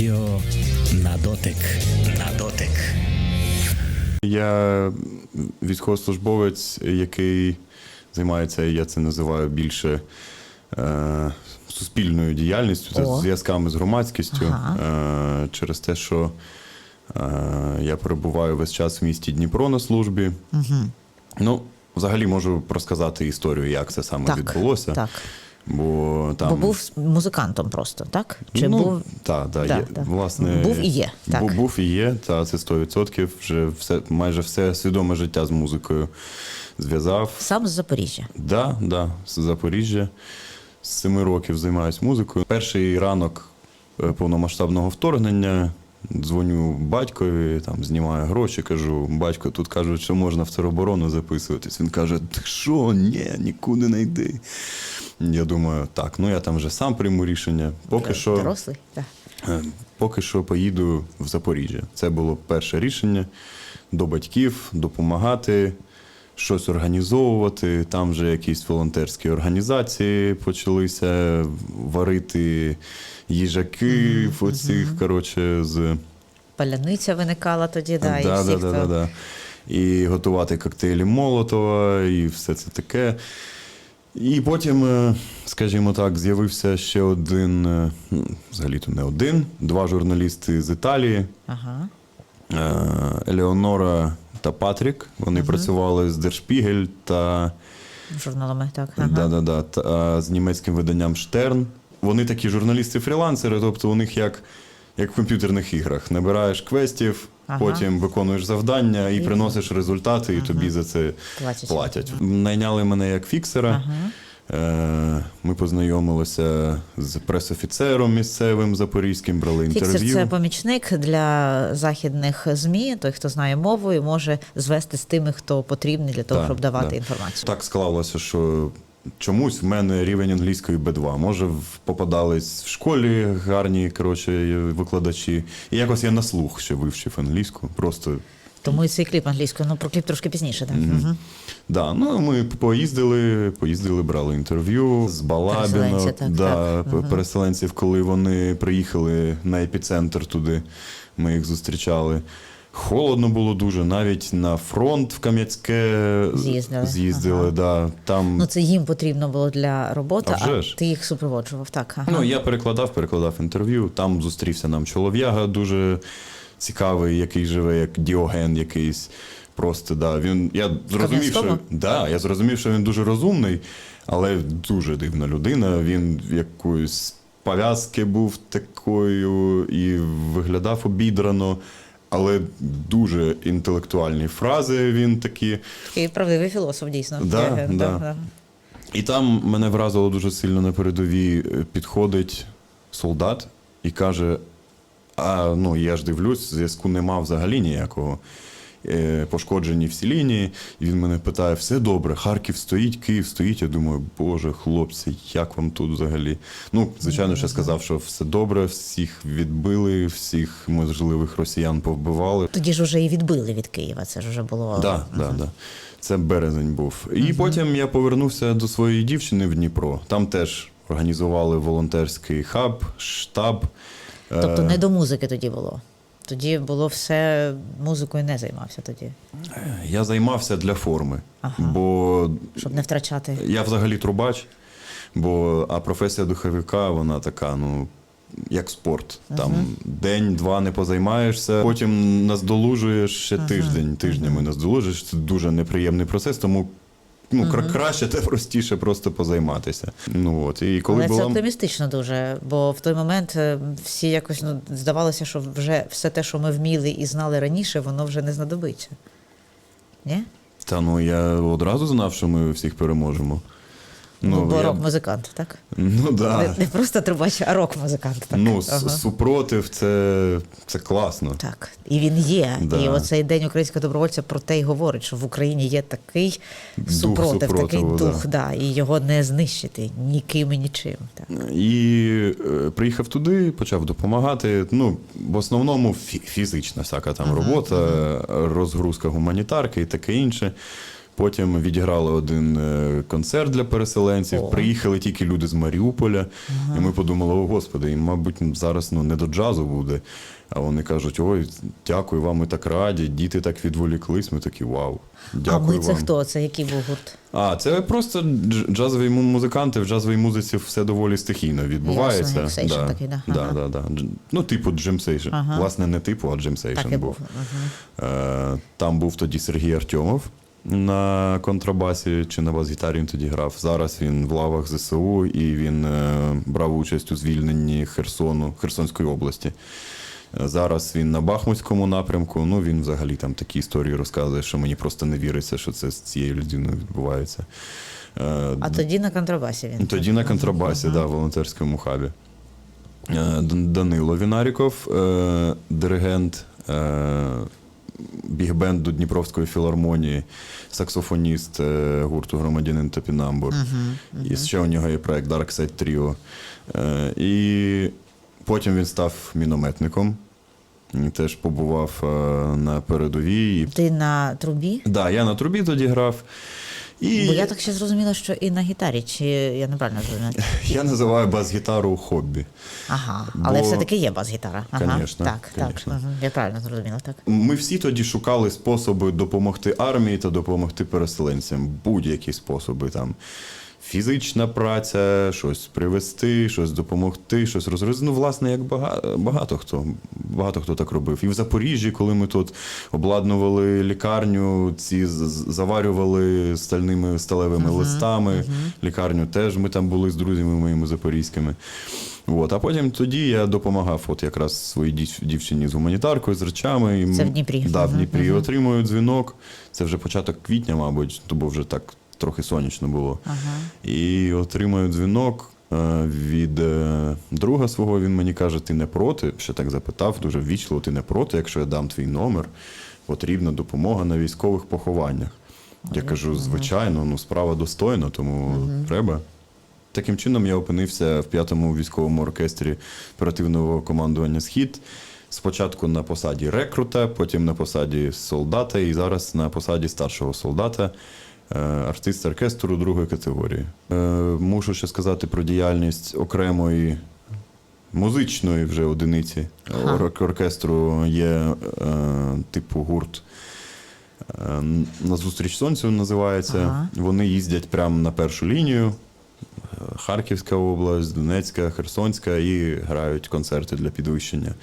Радіо на дотик. На дотик. Я військовослужбовець, який займається, я це називаю більше е, суспільною діяльністю, О. зв'язками з громадськістю. Ага. Е, через те, що е, я перебуваю весь час в місті Дніпро на службі. Угу. Ну, взагалі можу розказати історію, як це саме Так, відбулося. так. Бо там Бо був музикантом просто, так? Чи ну, був та, та, Да, є, да. власне, Був і є, так. Був, був і є, та це 100%. Вже все, майже все свідоме життя з музикою зв'язав. сам з Запоріжжя? Да, да, з Запоріжжя. З семи років займаюся музикою. Перший ранок е, повномасштабного вторгнення. Дзвоню батькові, там знімаю гроші, кажу, батько, тут кажуть, що можна в тероборону записуватись. Він каже: Ти що, ні, нікуди не йди. Я думаю, так, ну я там вже сам прийму рішення. Поки що, Дорослий? Так. е, поки що поїду в Запоріжжя. Це було перше рішення до батьків, допомагати, щось організовувати. Там вже якісь волонтерські організації почалися варити їжаки в оцих, коротше, з. Паляниця виникала тоді, да, і да, всі, да, да, да. І готувати коктейлі Молотова, і все це таке. І потім, е, скажімо так, з'явився ще один, е, ну, взагалі-то не один, два журналісти з Італії. Ага. Е, Елеонора та Патрік. Вони працювали з Держпігель та, Журналами, так. Ага. да, да, да, та з німецьким виданням Штерн. Вони такі журналісти-фрілансери, тобто у них як, як в комп'ютерних іграх. Набираєш квестів, Ага. потім виконуєш завдання і, приносиш результати, і тобі за це Платять. платять. Найняли мене як фіксера. Ага. Е, Ми познайомилися з пресофіцером місцевим запорізьким, брали інтерв'ю. Фіксер це помічник для західних ЗМІ, той, хто знає мову і може звести з тими, хто потрібний для того, Так, щоб давати да. інформацію. Так склалося, що чомусь в мене рівень англійської Б2. Може, в- попадались в школі гарні коротше, викладачі. І якось я на слух ще вивчив англійську. Просто Тому і цей кліп англійською. Ну про кліп трошки пізніше. Так. Угу. да. Ну ми поїздили, поїздили, брали інтерв'ю з Балабіно, так, да, так. переселенців, коли вони приїхали на епіцентр туди. Ми їх зустрічали. Холодно було дуже, навіть на фронт в Кам'янське З'їздили. з'їздили Ага. да. Там Ну це їм потрібно було для роботи, А а, ти їх супроводжував. Так. Ага. Ну, я перекладав, перекладав інтерв'ю. Там зустрівся нам чолов'яга дуже цікавий, який живе, як Діоген якийсь. Просто да. Він я зрозумів, що да, я зрозумів, що він дуже розумний, але дуже дивна людина. Він якоюсь пов'язки був такою і виглядав обідрано. Але дуже інтелектуальні фрази він такі. Такий правдивий філософ, дійсно. Да, Є, да. І там мене вразило дуже сильно на передовій. е, Підходить солдат і каже: А ну я ж дивлюсь, зв'язку нема взагалі ніякого. Е, Пошкоджені всі лінії. І він мене питає: все добре, Харків стоїть, Київ стоїть. Я думаю, Боже, хлопці, як вам тут взагалі? Ну, звичайно, ще сказав, що все добре, всіх відбили, всіх можливих росіян повбивали. Тоді ж уже і відбили від Києва. Це ж вже було. Да, да, да. Це березень був. І потім я повернувся до своєї дівчини в Дніпро. Там теж організували волонтерський хаб, штаб. Тобто Е, не до музики тоді було. Тоді було все музикою не займався тоді, Я займався для форми, Ага. бо щоб не втрачати. я взагалі трубач, бо а професія духовика, вона така, ну. Як спорт, там день-два не позаймаєшся, потім наздолужуєш ще тиждень, тижнями наздолужуєш. Це дуже неприємний процес, тому ну, кра- краще та простіше просто позайматися. Ну от і коли Але це була оптимістично дуже, бо в той момент е, всі якось ну, здавалося, що вже все те, що ми вміли і знали раніше, воно вже не знадобиться. Ні? та ну я одразу знав, що ми всіх переможемо. Ну, бо я- рок-музикант, так? ну да. Не, не просто трубач, а рок-музикант. Так. Ну, Ага. супротив, це, це класно. Так, і він є. Да. І оцей день українського добровольця про те й говорить, що в Україні є такий Дух супротив, такий супротиву, дух, да. і його не знищити ніким і нічим. Так. І е, приїхав туди, почав допомагати. Ну, в основному фі- фізична всяка там робота, розгрузка гуманітарки і таке інше. Потім відіграли один е, концерт для переселенців. О. Приїхали тільки люди з Маріуполя. І ми подумали, о господи, їм, мабуть, зараз ну, не до джазу буде. А вони кажуть: ой, дякую вам, ми так раді, діти так відволіклись. Ми такі вау. Дякую а ми це вам. хто? Це який був гурт? А, це просто джазові музиканти, в джазовій музиці все доволі стихійно відбувається. Ясно, Session такий, да? Да, Ага. да, да. Ну, типу Джим Сейшн. Ага. Власне, не типу, а Джим Так Сейшн був. був. Ага. Е, Там був тоді Сергій Артьомов на контрабасі чи на бас-гітарі він тоді грав. Зараз він в лавах ЗСУ і він е, брав участь у звільненні Херсону, Херсонської області. Е, Зараз він на Бахмутському напрямку. Ну він взагалі там такі історії розказує, що мені просто не віриться, що це з цією людиною відбувається. Е, А тоді на контрабасі він. тоді на контрабасі, да, в волонтерському хабі. Данило Вінаріков, диригент бігбенду Дніпровської філармонії, саксофоніст е, гурту Громадянин Топінамбур. І ще у нього є проект Dark Side Trio. Е, І потім він став мінометником. Теж побував е, на передовій. Ти на трубі? Да, я на трубі тоді грав. І Бо я так ще зрозуміла, що і на гітарі, чи я неправильно зрозуміла? я називаю бас-гітару хобі. Ага, але Бо- все-таки є бас-гітара. Ага, Конечно, так, конечно. так. Я правильно зрозуміла, так. Ми всі тоді шукали способи допомогти армії та допомогти переселенцям. Будь-які способи там. Фізична праця, щось привезти, щось допомогти, щось розрізати. Ну, власне, як багато, багато хто. Багато хто так робив. І в Запоріжжі, коли ми тут обладнували лікарню, ці заварювали стальними сталевими листами. Лікарню теж ми там були з друзями моїми запорізькими. От, а потім тоді я допомагав от якраз своїй дів- дівчині з гуманітаркою, з речами. І Це в Дніпрі? Да, в Дніпрі. мгм. Отримую дзвінок. Це вже початок квітня, мабуть, то бо вже так трохи сонячно було. Ага. І отримую дзвінок е, від е, друга свого. Він мені каже: ти не проти? Ще так запитав, дуже ввічливо, ти не проти, якщо я дам твій номер, потрібна допомога на військових похованнях. Я кажу, звичайно, ну справа достойна, тому треба. Таким чином я опинився в п'ятому військовому оркестрі оперативного командування Схід. Спочатку на посаді рекрута, потім на посаді солдата, і зараз на посаді старшого солдата, артист оркестру другої категорії. Е, Мушу ще сказати про діяльність окремої музичної вже одиниці Ага. оркестру є е, типу гурт. е, На зустріч сонцю називається. Ага. Вони їздять прямо на першу лінію. Харківська область, Донецька, Херсонська і грають концерти для підвищення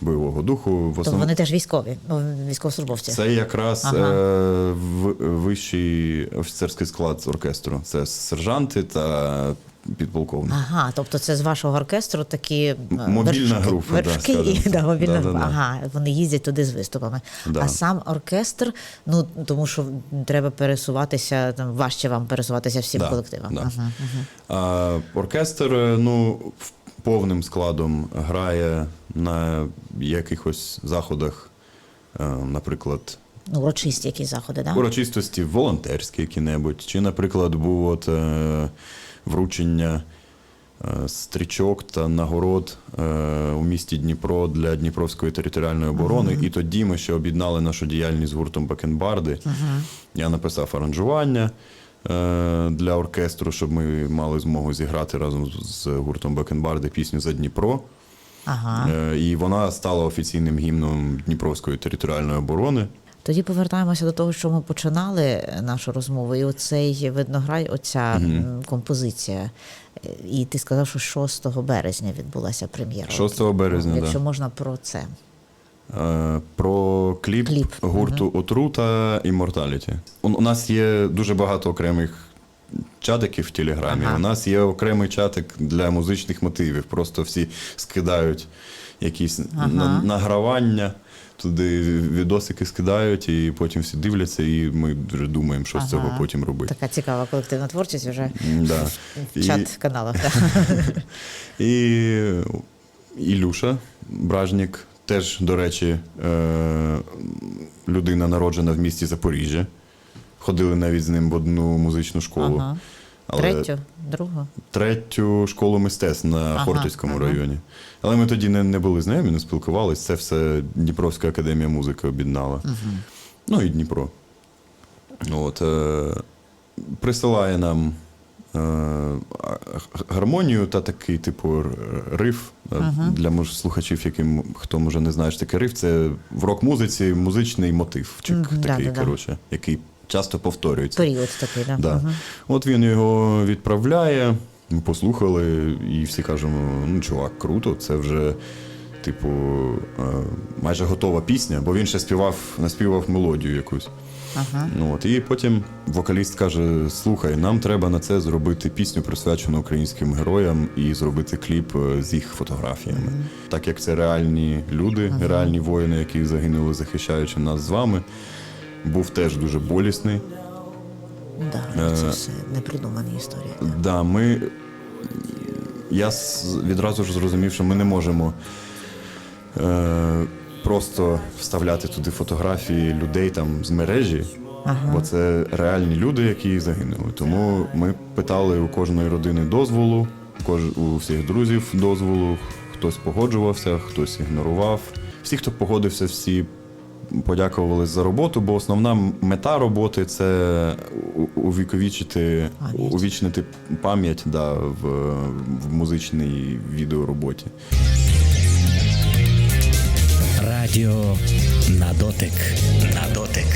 бойового духу. В То основному вони теж військові, ну, військовослужбовці. це якраз Ага. е, вищий офіцерський склад оркестру. Це сержанти та підполковник. Ага, тобто це з вашого оркестру такі мобільна група, вершки, і, да, мобільна Да-да-да. група. Ага, вони їздять туди з виступами. Да. А сам оркестр, ну тому що треба пересуватися, там важче вам пересуватися всім Да, колективам. да. Ага, ага. А оркестр е, ну, повним складом грає на якихось заходах, е, наприклад, Ну, урочисті якісь заходи, так? Да? урочистості волонтерські які-небудь, чи, наприклад, був от, е, вручення е, стрічок та нагород е, у місті Дніпро для Дніпровської територіальної оборони. І тоді ми ще об'єднали нашу діяльність з гуртом Бакенбарди. Я написав аранжування. е, Для оркестру, щоб ми мали змогу зіграти разом з- гуртом Бакенбарди пісню за Дніпро. Ага. І вона стала офіційним гімном Дніпровської територіальної оборони. Тоді повертаємося до того, що ми починали нашу розмову. І оцей виднограй, оця угу. композиція. Е, І ти сказав, що 6 березня відбулася прем'єра. 6 березня, Якщо да. можна про це. Е, Про кліп, Кліп, гурту Отрута і Морталіті. У нас є дуже багато окремих чатиків в Телеграмі. Ага. У нас є окремий чатик для музичних мотивів. Просто всі скидають якісь Ага. на- награвання. Туди відосики скидають, і потім всі дивляться, і ми вже думаємо, що з цього потім робити. Така цікава колективна творчість вже Да. в І- чат-каналах. так. І Ілюша Бражнік, теж, до речі, е, людина народжена в місті Запоріжжя. Ходили навіть з ним в одну музичну школу. Ага. Але Третю, другу. третю школу мистецтв на Ага, Хортицькому ага. районі. Але ми тоді не, не були знайомі, не спілкувалися. Це все Дніпровська академія музики об'єднала. Ну і Дніпро. От, е, присилає нам е, гармонію та такий, типу, риф. Е, Для мож, слухачів, яким хто може не знає, що таке риф, це в рок-музиці музичний мотив, Мгм, такий, да-да-да. коротше, який часто повторюється. Період такий, да? Да. Мгм. От він його відправляє, ми послухали, і всі кажемо: ну, чувак, круто, це вже, типу, е, майже готова пісня, бо він ще співав, наспівав мелодію якусь. Ага. Ну, от, і потім вокаліст каже: слухай, нам треба на це зробити пісню, присвячену українським героям, і зробити кліп е, з їх фотографіями. Так як це реальні люди, реальні воїни, які загинули, захищаючи нас з вами, був теж дуже болісний. Да, це Е, все непридумані історії. Да, ми. Я відразу ж зрозумів, що ми не можемо е, просто вставляти туди фотографії людей там з мережі, бо це реальні люди, які загинули. Тому ми питали у кожної родини дозволу, у всіх друзів дозволу. Хтось погоджувався, хтось ігнорував. Всі, хто погодився, всі подякували за роботу, бо основна мета роботи це увіковічити, Пам'ять. увічнити пам'ять да, в, в музичній відеороботі. Радіо на дотик. На дотик.